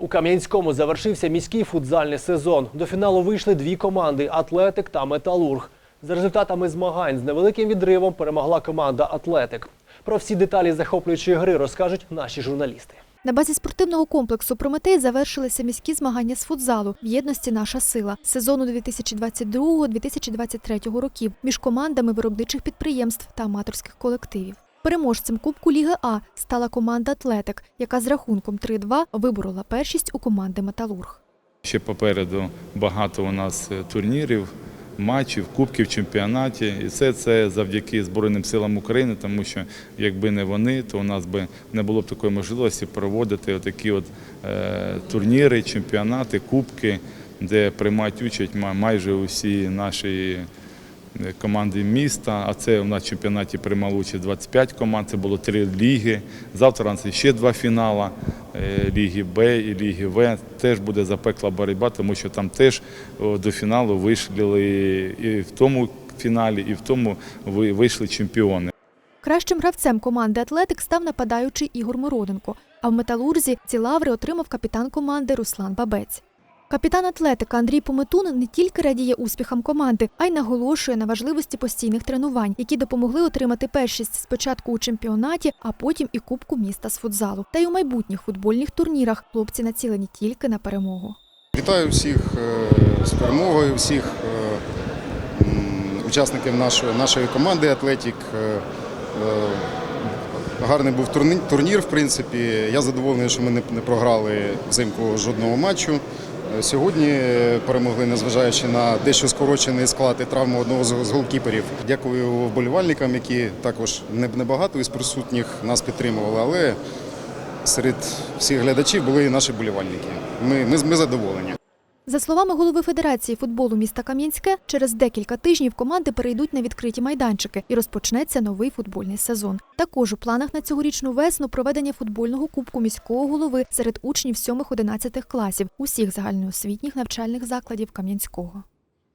У Кам'янському завершився міський футзальний сезон. До фіналу вийшли дві команди Атлетик та Металург. За результатами змагань з невеликим відривом перемогла команда Атлетик. Про всі деталі захоплюючої гри розкажуть наші журналісти. На базі спортивного комплексу Прометей завершилися міські змагання з футзалу в єдності Наша сила сезону 2022-2023 років між командами виробничих підприємств та аматорських колективів. Переможцем Кубку Ліги А стала команда Атлетик, яка з рахунком 3-2 виборола першість у команди Металург. Ще попереду багато у нас е, турнірів, матчів, кубків в чемпіонаті. І все це завдяки Збройним силам України, тому що якби не вони, то у нас би не було б такої можливості проводити такі от е, турніри, чемпіонати, кубки, де приймають участь майже усі наші команди міста. А це у нас в чемпіонаті приймало участь 25 команд. Це було три ліги. Завтра у нас ще два фінала е, Ліги Б і Ліги В. Теж буде запекла боротьба, тому що там теж до фіналу вийшли і в тому фіналі, і в тому вийшли чемпіони. Кращим гравцем команди Атлетик став нападаючий Ігор Мороденко. А в металурзі ці лаври отримав капітан команди Руслан Бабець. Капітан Атлетика Андрій Пометун не тільки радіє успіхам команди, а й наголошує на важливості постійних тренувань, які допомогли отримати першість спочатку у чемпіонаті, а потім і кубку міста з футзалу. Та й у майбутніх футбольних турнірах хлопці націлені тільки на перемогу. Вітаю всіх е, з перемогою, всіх е, учасників нашої, нашої команди Атлетік. Е, Гарний був турні- турнір, в принципі. Я задоволений, що ми не програли взимку жодного матчу. Сьогодні е, перемогли, незважаючи на дещо скорочений склад і травму одного з голкіперів. Дякую вболівальникам, які також не- небагато із присутніх нас підтримували, але серед всіх глядачів були і наші болівальники. Ми, ми, ми задоволені. За словами голови Федерації футболу міста Кам'янське, через декілька тижнів команди перейдуть на відкриті майданчики і розпочнеться новий футбольний сезон. Також у планах на цьогорічну весну проведення футбольного кубку міського голови серед учнів 7-11 класів усіх загальноосвітніх навчальних закладів Кам'янського.